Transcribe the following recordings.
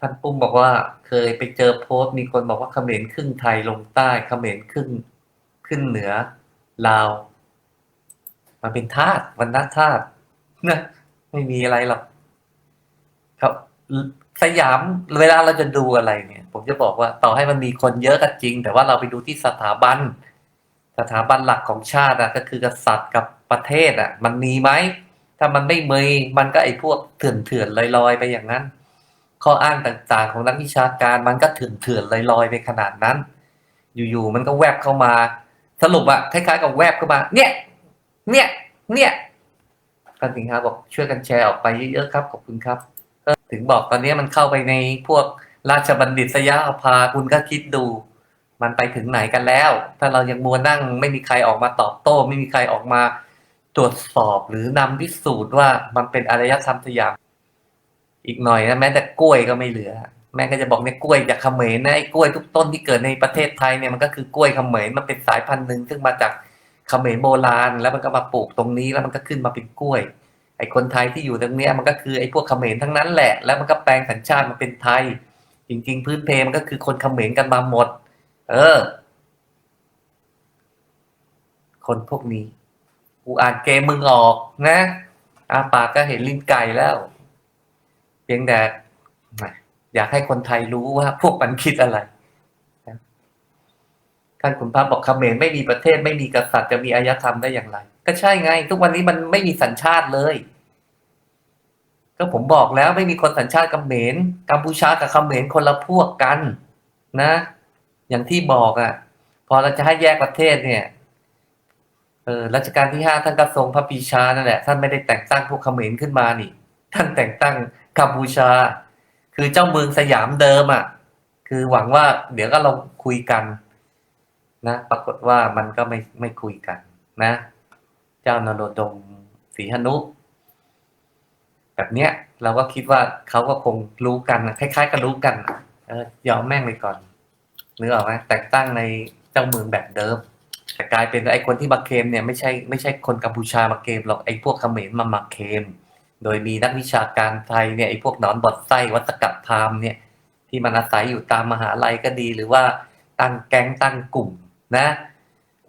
ท่านปุ้มบอกว่าเคยไปเจอโพสต์มีคนบอกว่าเขมรครึ่งไทยลงใต้เขมรครึ่งขึ้นเหนือลาว มันเป็นธาตุวันนัธาตุนะไม่มีอะไรหรอกครับสยามเวลาเราจะดูอะไรเนี่ย ผมจะบอกว่าต่อให้มันมีคนเยอะก็จริง แต่ว่าเราไปดูที่สถาบัน สถาบันหลักของชาติอะก็คือกษัตริย์กับประเทศอะมันมีไหมถ้ามันไม่มีมันก็ไอ้พวกเถื่อนเถื่อนๆลอยๆไปอย่างนั้น ข้ออ้างต่างๆ ของนักวิชาการมันก็เถื่อนเถื่อนๆลอยๆไปขนาดนั้น อยู่ๆมันก็แวบเข้ามา สรุปอะคล้ายๆกับแวบเข้ามา เนี่ย เนี่ย เนี่ยกันสิงหาบอกช่วยกันแชร์ออกไปเยอะๆครับขอบคุณครับถึงบอกตอนนี้มันเข้าไปในพวกราชบัณฑิตยาภาคุณก็คิดดู มันไปถึงไหนกันแล้ว ถ้าเรายังมัวนั่งไม่มีใครออกมาตอบโต้ ไม่มีใครออกมาตรวจสอบหรือนำพิสูจน์ว่ามันเป็นอารยธรรมสยาม อีกหน่อยนะแม้แต่กล้วยก็ไม่เหลือ แม่ก็จะบอกเนี่ยกล้วยจากเขมรนะไอ้กล้วยทุกต้นที่เกิดในประเทศไทยเนี่ยมันก็คือกล้วยเขมรมันเป็นสายพันธุ์หนึ่งซึ่งมาจากเขมรโบราณ แล้วมันก็มาปลูกตรงนี้แล้วมันก็ขึ้นมาเป็นกล้วย ไอ้คนไทยที่อยู่ตรงเนี้ยมันก็คือไอ้พวกเขมรทั้งนั้นแหละ แล้วมันก็แปลงสัญชาติมาเป็นไทย จริง ๆ พื้นเพมันก็คือคนเขมรกันมาหมด เออ คนพวกนี้กูอ่านเกมมึงออกนะอาปากก็เห็นลิ้นไก่แล้ว เพียงแต่อยากให้คนไทยรู้ว่าพวกมันคิดอะไรท่านคุณพระบอกเขมรไม่มีประเทศไม่มีกษัตริย์จะมีอารยธรรมได้อย่างไร ก็ใช่ไง ทุกวันนี้มันไม่มีสัญชาติเลย ก็ผมบอกแล้วไม่มีคนสัญชาติเขมรกัมพูชากับเขมรคนละพวกกัน นะ อย่างที่บอกอะ่ะ พอเราจะให้แยกประเทศเนี่ยเออรัชกาลที่ห้าท่านก็ทรงพระปีชานั่นแหละท่านไม่ได้แต่งตั้งพวกเขมรขึ้นมานี่ ท่านแต่งตั้ง กัมพูชา คือเจ้าเมืองสยามเดิมอะ่ะ คือหวังว่า เดี๋ยวก็ลองคุยกัน นะ ปรากฏว่ามันก็ไม่ไม่คุยกัน นะ เจ้านรดมศรีหนุ แบบเนี้ย เราก็คิดว่าเขาก็คงรู้กันคล้ายๆ กันรู้กันเออยอมแม่งไปก่อนนึกออกไหมแต่งตั้งในเจ้าเมืองแบบเดิมแต่กลายเป็นไอ้คนที่มาเคมเนี่ยไม่ใช่ไม่ใช่คนกัมพูชามาเคมหรอกไอ้พวกเขมรมามาเคม โดยมีนักวิชาการไทยเนี่ยไอ้พวกนอนบอดไส้วัตกับพาหมณ์เนี่ยที่มันอาศัยอยู่ตามมหาลัยก็ดีหรือว่าตั้งแก๊งตั้งกลุ่มนะ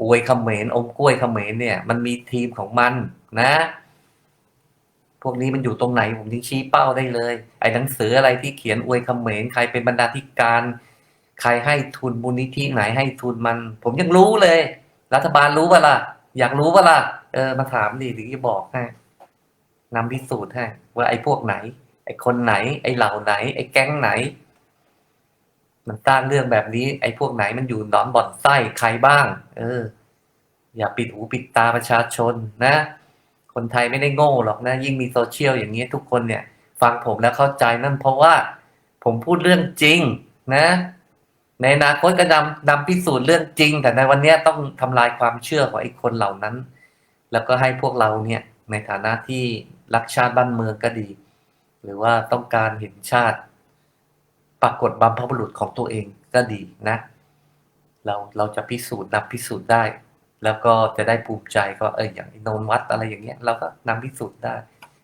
อวยเขมรอมกล้วยเขมรเนี่ย มันมีทีมของมันนะ พวกนี้มันอยู่ตรงไหนผมทิ้งชี้เป้าได้เลย ไอ้หนังสืออะไรที่เขียนอวยเขมรใครเป็นบรรณาธิการ ใครให้ทุนมูลนิธิไหนให้ทุนมัน ผมยังรู้เลย รัฐบาลรู้ปะล่ะ อยากรู้ปะล่ะเออมาถามดิหรือจะบอกให้ นำพิสูจน์ให้ว่าไอ้พวกไหน ไอ้คนไหน ไอ้เหล่าไหน ไอ้แก๊งไหน มันสร้างเรื่องแบบนี้ ไอ้พวกไหนมันอยู่หนอนบ่อนไส้ใครบ้าง เออ อย่าปิดหูปิดตาประชาชนนะ คนไทยไม่ได้โง่หรอกนะ ยิ่งมีโซเชียลอย่างนี้ทุกคนเนี่ย ฟังผมแล้วเข้าใจนั่นเพราะว่า ผมพูดเรื่องจริง นะในอนาคตก็นำนำพิสูจน์เรื่องจริง แต่ในวันนี้ต้องทำลายความเชื่อของไอ้คนเหล่านั้น แล้วก็ให้พวกเราเนี่ยในฐานะที่ รักชาติบ้านเมืองก็ดี หรือว่าต้องการเห็นชาติปรากฏบัมพบุรุษของตัวเองก็ดีนะ เราเราจะพิสูจน์นำพิสูจน์ได้ แล้วก็จะได้ภูมิใจก็เอออย่างโนนวัดอะไรอย่างเงี้ยเราก็นำพิสูจน์ได้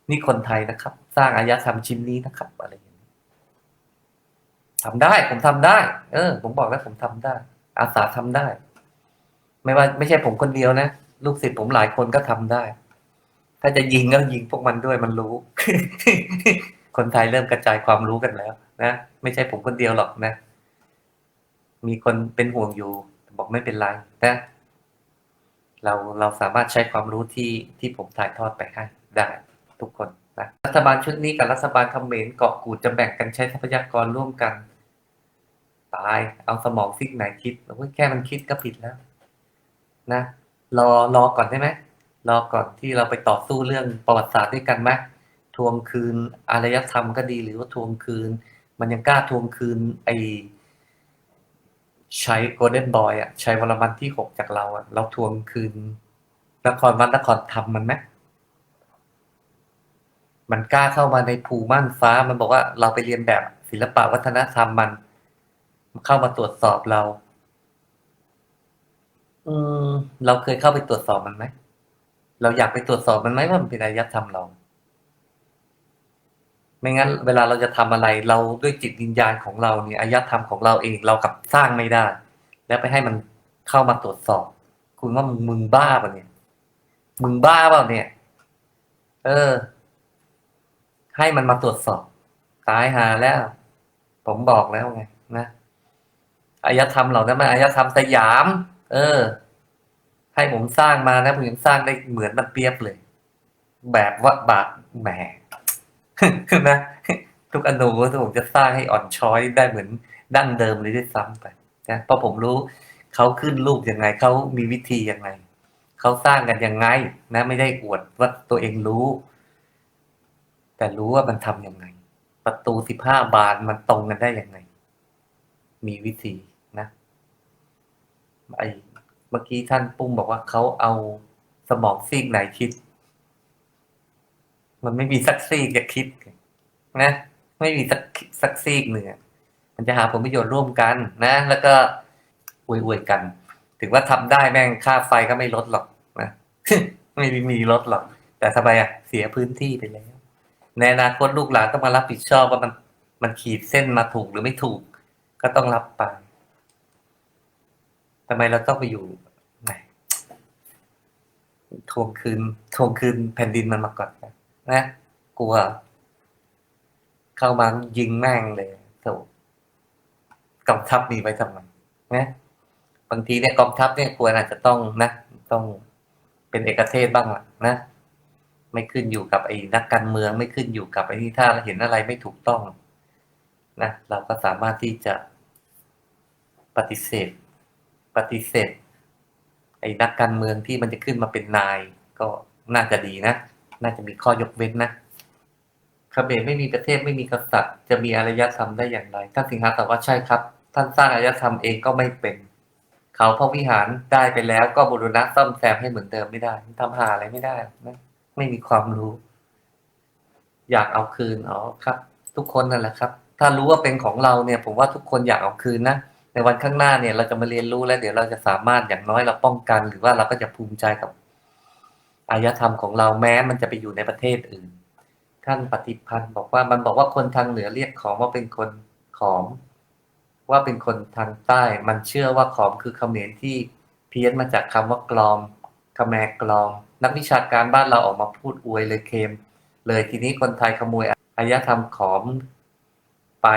นี่คนไทยนะครับ สร้างอารยธรรมชิ้นนี้นะครับอะไรอย่างนี้ทำได้ผมทำได้ เออ ผมบอกแล้วผมทำได้ อาสาทำได้ ไม่ว่าไม่ใช่ผมคนเดียวนะ ลูกศิษย์ผมหลายคนก็ทำได้ ถ้าจะยิงก็ยิงพวกมันด้วยมันรู้ คนไทยเริ่มกระจายความรู้กันแล้ว นะไม่ใช่ผมคนเดียวหรอกนะ มีคนเป็นห่วงอยู่ บอกไม่เป็นไรนะเราเราสามารถใช้ความรู้ที่ที่ผมถ่ายทอดไปให้ได้ทุกคนนะรัฐบาลชุดนี้กับรัฐบาลเขมรเกาะกูดจะแบ่งกันใช้ทรัพยากรร่วมกัน ตาย เอาสมองซิกไหนคิดโอ้ยแค่มันคิดก็ผิดแล้ว นะรอรอก่อนได้ไหม รอก่อนที่เราไปต่อสู้เรื่องประวัติศาสตร์ด้วยกันไหมทวงคืนอารยธรรมก็ดีหรือว่าทวงคืน มันยังกล้าทวงคืนไอใช้โกลเด้นบอยอะใช้วรมันที่หกจากเราอะเราทวงคืนนครวัดนครธรรมมันไหมมันกล้าเข้ามาในภูม่านฟ้ามันบอกว่าเราไปเรียนแบบศิลปะวัฒนธรรมมัน เข้ามาตรวจสอบเรา อืมเราเคยเข้าไปตรวจสอบมันไหม เราอยากไปตรวจสอบมันไหมว่ามันเป็นอารยธรรมเรา ไม่งั้น เวลาเราจะทำอะไร เราด้วยจิตวิญญาณของเราเนี่ยอายธรรมของเราเองเรากับสร้างไม่ได้ แล้วไปให้มันเข้ามาตรวจสอบ คุณว่ามึงมึงบ้าป่ะเนี่ย มึงบ้าป่าเนี่ย เออ ให้มันมาตรวจสอบตายหาแล้ว ผมบอกแล้วไงนะอายธรรมเหล่านั้นมันอายธรรมสยาม เออ ให้ผมสร้างมานะผมยังสร้างได้เหมือนมันเปียบเลย แบบว่าบาทแหมนะทุกอนูที่ผมจะสร้างให้อ่อนช้อยได้เหมือนดั้งเดิมเลยด้วยซ้ำไปนะเพราะผมรู้เขาขึ้นรูปยังไงเขามีวิธียังไงเขาสร้างกันยังไง นะ ไม่ได้อวดว่าตัวเองรู้ แต่รู้ว่ามันทำยังไง ประตูสิบห้าบานมันตรงกันได้ยังไง มีวิธีนะไอ มื่อกี้ท่านปุ้มบอกว่าเขาเอาสมองซีกไหนคิด มันไม่มีสักซีกจะคิดนะไม่มีสักสักซีกหนึ่งอมันจะหาผลประโยชน์ร่วมกันนะ แล้วก็อวยๆกัน ถึงว่าทำได้แม่งค่าไฟก็ไม่ลดหรอกนะไม่มีลดหรอก แต่ทำไมอะเสียพื้นที่ไปแล้ว ในอนาคตลูกหลานต้องมารับผิดชอบว่ามันมันขีดเส้นมาถูกหรือไม่ถูก ก็ต้องรับไปทำไมเราต้องไปอยู่ ทวงคืนทวงคืนแผ่นดินมันมาก่อนนะ กลัว เข้ามายิงแม่งเลยโถกองทัพมีไว้ทำไมนะบางทีเนี่ยกองทัพเนี่ยควรอาจจะต้องนะ ต้องเป็นเอกเทศบ้างล่ะนะไม่ขึ้นอยู่กับไอ้นักการเมืองไม่ขึ้นอยู่กับไอ้นี่ถ้าเห็นอะไรไม่ถูกต้องนะเราก็สามารถที่จะปฏิเสธ ปฏิเสธ ไอ้นักการเมืองที่มันจะขึ้นมาเป็นนาย ก็น่าจะดีนะ น่าจะมีข้อยกเว้นนะเขมรไม่มีประเทศไม่มีกษัตริย์ จะมีอารยธรรมได้อย่างไร ท่านสิงหาตอบว่าใช่ครับ ท่านสร้างอารยธรรมเองก็ไม่เป็น เขาพระวิหารได้ไปแล้วก็บูรณะซ่อมแซมให้เหมือนเดิมไม่ได้ทำหาอะไรไม่ได้นะไม่มีความรู้ อยากเอาคืนอ๋อครับ ทุกคนนั่นแหละครับ ถ้ารู้ว่าเป็นของเราเนี่ย ผมว่าทุกคนอยากเอาคืนนะ ในวันข้างหน้าเนี่ย เราจะมาเรียนรู้แล้ว เดี๋ยวเราจะสามารถอย่างน้อยเราป้องกัน หรือว่าเราก็จะภูมิใจกับอายธรรมของเราแม้มันจะไปอยู่ในประเทศอื่นท่านปฏิพันธ์บอกว่ามันบอกว่าคนทางเหนือเรียกขอมว่าเป็นคนขอม ว่าเป็นคนทางใต้ มันเชื่อว่าขอมคือคำเขมรที่เพี้ยนมาจากคำว่ากลอมขแมกลอม นักวิชาการบ้านเราออกมาพูดอวยเลยเคม เลยทีนี้คนไทยขโมยอายธรรมขอม ไป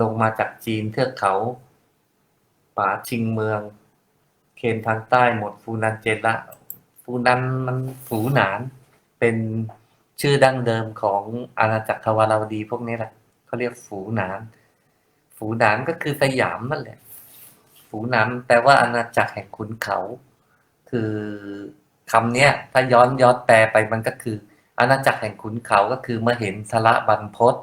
ลงมาจากจีนเทือกเขา ป่าชิงเมือง เคนทางใต้หมดฟูนันเจละฟูนันมันฝูหนาน เป็นชื่อดั้งเดิมของอาณาจักรทวาราวดีพวกนี้แหละเขาเรียกฝูหนาน ฝูหนานก็คือสยามนั่นแหละ ฝูหนานแปลว่าอาณาจักรแห่งขุนเขา คือคำเนี้ย ถ้าย้อนย้อนแปลไปมันก็คือ อาณาจักรแห่งขุนเขาก็คือมาเห็นทละบันพศ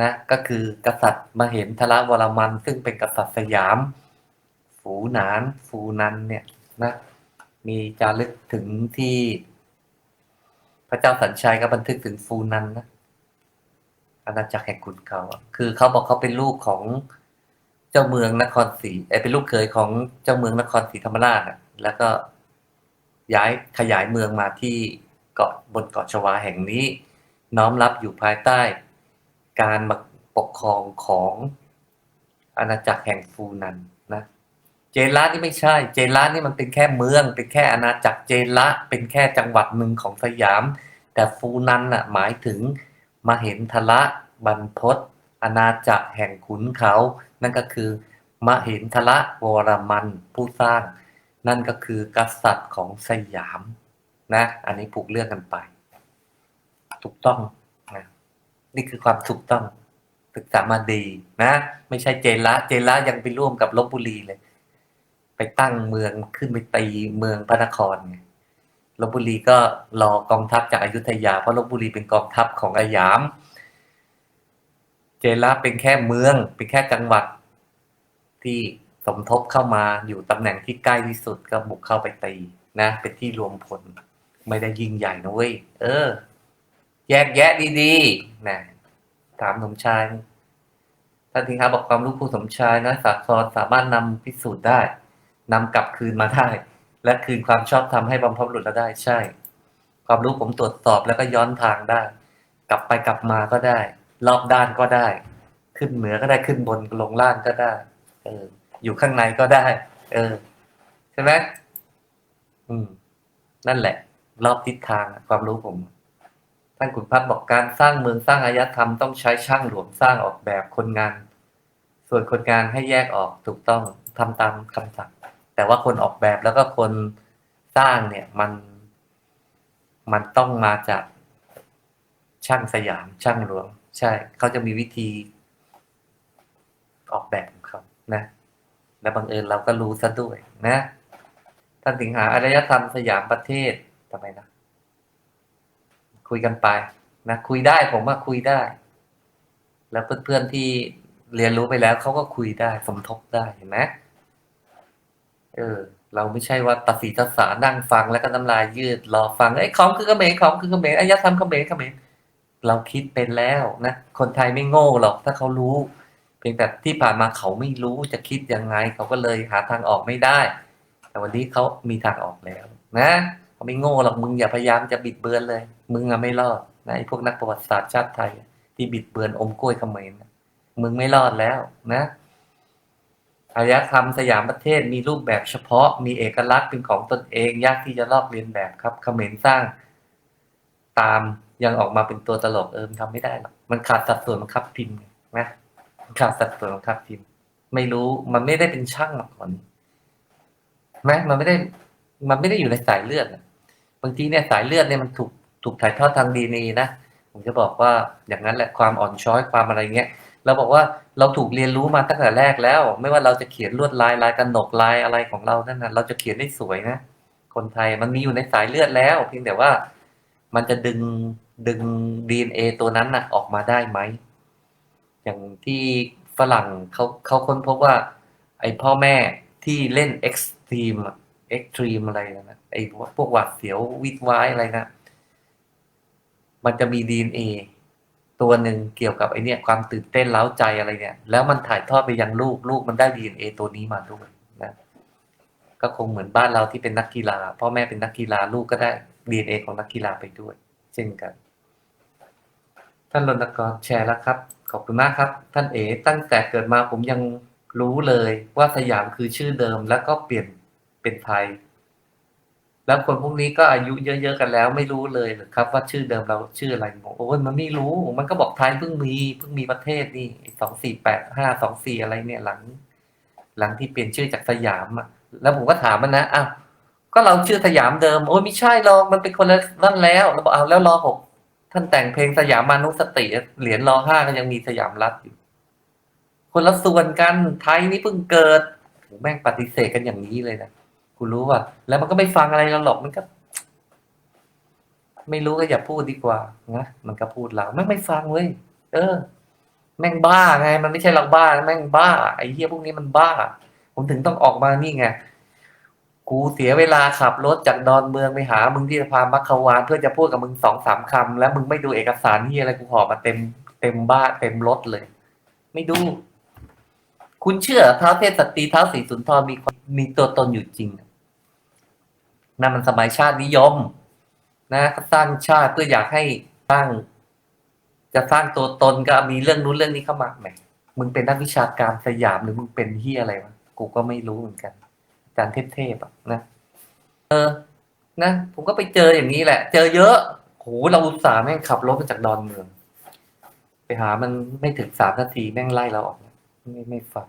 นะก็คือกษัตริย์มาเห็นทละวรมัน ซึ่งเป็นกษัตริย์สยาม ฝูหนานฟูนันเนี่ยนะมีจารึกถึงที่ พระเจ้าสัญชัยก็บันทึกถึงฟูนันนะอาณาจักรแห่งขุนเขาคือเขาบอกเขาเป็นลูกของเจ้าเมืองนครศรีเอเป็นลูกเขยของเจ้าเมืองนครศรีธรรมราชอะแล้วก็ย้ายขยายเมืองมาที่เกาะบนเกาะชวาแห่งนี้ น้อมรับอยู่ภายใต้ การมาปกครองของอาณาจักรแห่งฟูนันนะ เจละนี่ไม่ใช่ เจละนี่มันเป็นแค่เมือง เป็นแค่อาณาจักรเจละ เป็นแค่จังหวัดหนึ่งของสยาม แต่ฟูนันน่ะหมายถึงมาเห็นทละบรรพศอาณาจักรแห่งขุนเขา นั่นก็คือมหินทละวรมันผู้สร้าง นั่นก็คือกษัตริย์ของสยามนะ อันนี้ผูกเรื่องกันไป ถูกต้องนะนี่คือความถูกต้องศึกษามาดีนะ ไม่ใช่เจละ เจละยังไปร่วมกับลบบุรีเลย ไปตั้งเมืองขึ้นไปตีเมืองพระนครไงลบบุรีก็รอกองทัพจากอายุทยา เพราะลบบุรีเป็นกองทัพของอายาม เจละเป็นแค่เมือง เป็นแค่จังหวัดที่สมทบเข้ามาอยู่ตำแหน่งที่ใกล้ที่สุดก็บุกเข้าไปตีนะ เป็นที่รวมพลไม่ได้ยิ่งใหญ่นะเว้ยเออ แยกแยะดีๆนะถามสมชายท่านทิงครับบอกความรู้ครูสมชายนะสาครสามารถนำพิสูจน์ได้ นำกลับคืนมาได้ และคืนความชอบธรรมให้บรรพบุรุษเราได้ใช่ ความรู้ผมตรวจสอบแล้วก็ย้อนทางได้ กลับไปกลับมาก็ได้ รอบด้านก็ได้ ขึ้นเหนือก็ได้ขึ้นบนลงล่างก็ได้เอออยู่ข้างในก็ได้ เออใช่ไหมอืม นั่นแหละ รอบทิศทางความรู้ผมท่านขุนพัฒน์บอกการสร้างเมืองสร้างอารยธรรมต้องใช้ช่างหลวงสร้างออกแบบคนงาน ส่วนคนงานให้แยกออกถูกต้องทำตามคำสั่ง แต่ว่าคนออกแบบแล้วก็คนสร้างเนี่ยมันมันต้องมาจากช่างสยามช่างหลวง ใช่ เขาจะมีวิธีออกแบบของเขานะ และบังเอิญเราก็รู้ซะด้วยนะ ท่านสิงหาอารยธรรมสยามประเทศทำไมนะ คุยกันไปนะคุยได้ผมว่าคุยได้ แล้วเพื่อนๆที่เรียนรู้ไปแล้วเขาก็คุยได้ สมทบได้เห็นไหม เออ เราไม่ใช่ว่าตัดสีตัดสานั่งฟังแล้วก็น้ำลายยืดรอฟังไอ้ของคือเขมรของคือเขมรอารยธรรมเขมรเขมรเราคิดเป็นแล้วนะคนไทยไม่โง่หรอกถ้าเขารู้ เพียงแต่ที่ผ่านมาเขาไม่รู้จะคิดยังไง เขาก็เลยหาทางออกไม่ได้ แต่วันนี้เขามีทางออกแล้ว นะเขาไม่โง่หรอกมึงอย่าพยายามจะบิดเบือนเลย มึงอะไม่รอดนะไอ้พวกนักประวัติศาสตร์ชาติไทย ที่บิดเบือนอมกล้วยเขมรนะมึงไม่รอดแล้วนะ อารยธรรมสยามประเทศมีรูปแบบเฉพาะ มีเอกลักษณ์เป็นของตนเองยากที่จะลอกเลียนแบบครับเขมรสร้างตามยังออกมาเป็นตัวตลกเออมันทำไม่ได้หรอกมันขาดสัดส่วนบังคับพิมพ์ไงนะขาดสัดส่วนบังคับพิมพ์ ไม่รู้มันไม่ได้เป็นช่างมาก่อนไหมมันไม่ได้ มันไม่ได้อยู่ในสายเลือดบางทีเนี่ยสายเลือดเนี่ยมันถูกถูกถ่ายทอดทางดีนีนะผมจะบอกว่าอย่างนั้นแหละความอ่อนช้อยความอะไรเงี้ย เราบอกว่าเราถูกเรียนรู้มาตั้งแต่แรกแล้ว ไม่ว่าเราจะเขียนลวดลายลายกระหนกลายอะไรของเรานั่นนะเราจะเขียนได้สวยนะคนไทยมันมีอยู่ในสายเลือดแล้ว เพียงแต่ว่ามันจะดึงดึงดีเอตัวนั้นนะออกมาได้ไหม อย่างที่ฝรั่งเขาเขาค้นพบว่า ไอ้พ่อแม่ที่เล่นเอ็กซ์ตรีมเอ็กซ์ตรีมอะไรนะไอ้พวกหวัดเสียววิดวายอะไรนะ มันจะมีดีเอ ตัวหนึ่งเกี่ยวกับไอเนี่ยความตื่นเต้นเล้าใจอะไรเนี่ย แล้วมันถ่ายทอดไปยังลูกลูกมันได้ดีเอตัวนี้มาด้วยนะก็คงเหมือนบ้านเราที่เป็นนักกีฬาพ่อแม่เป็นนักกีฬาลูกก็ได้ดีเอของนักกีฬาไปด้วย เช่นกัน ท่านรณกรแชร์แล้วครับ ขอบคุณมากครับ ท่านเอตั้งแต่เกิดมาผมยังรู้เลยว่าสยามคือชื่อเดิมแล้วก็เปลี่ยนเป็นไทย แล้วคนพวกนี้ก็อายุเยอะๆกันแล้วไม่รู้เลยหรือครับ ว่าชื่อเดิมเราชื่ออะไรบอกโอ้ยมันไม่รู้ มันก็บอกไทยเพิ่งมีเพิ่งมีประเทศนี่สองสี่แปดห้าสองสี่อะไรเนี่ยหลัง หลังที่เปลี่ยนชื่อจากสยามอะแล้วผมก็ถามมันนะอ้าวก็เราชื่อสยามเดิม โอ้ยไม่ใช่หรอกมันเป็นคนละนั่นแล้วเราบอกเอาแล้วรอหกท่านแต่งเพลงสยามมานุสติเหรียญรอห้าก็ยังมีสยามรัฐอยู่ คนละส่วนกันไทยนี่เพิ่งเกิดแม่งปฏิเสธกันอย่างนี้เลยนะ กูรู้ว่า แล้วมันก็ไม่ฟังอะไรเราหรอกมันก็ ไม่รู้ก็อย่าพูดดีกว่านะมันก็พูดเราแม่งไม่ฟังเว้ยเออ แม่งบ้าไง มันไม่ใช่เราบ้า แม่งบ้าไอ้เหี้ยพวกนี้มันบ้า ผมถึงต้องออกมานี่ไงกูเสียเวลาขับรถจากดอนเมืองไปหา มึงที่สะพานมัคควานเพื่อจะพูดกับมึงสองสามคำแล้วมึงไม่ดูเอกสารที่อะไรกูหอบมาเต็มเต็มบ้าเต็มรถเลย ไม่ดู คุณเชื่อท้าวเทพสตรีท้าวสีสุนทรมีคนมีตัวตนอยู่จริง นั่นมันสมัยชาตินิยม นะสร้างชาติเพื่ออยากให้สร้าง จะสร้างตัวตนก็มีเรื่องนู้นเรื่องนี้เข้ามาแหมมึงเป็นนักวิชาการสยามหรือมึงเป็นเฮียอะไรวะกูก็ไม่รู้เหมือนกันอาจารย์เทพๆอะนะเออ นะผมก็ไปเจออย่างนี้แหละ เจอเยอะโหเราอุตส่าห์แม่งขับรถมาจากดอนเมือง ไปหามันไม่ถึงสามนาทีแม่งไล่เราออกไม่ไม่ฟัง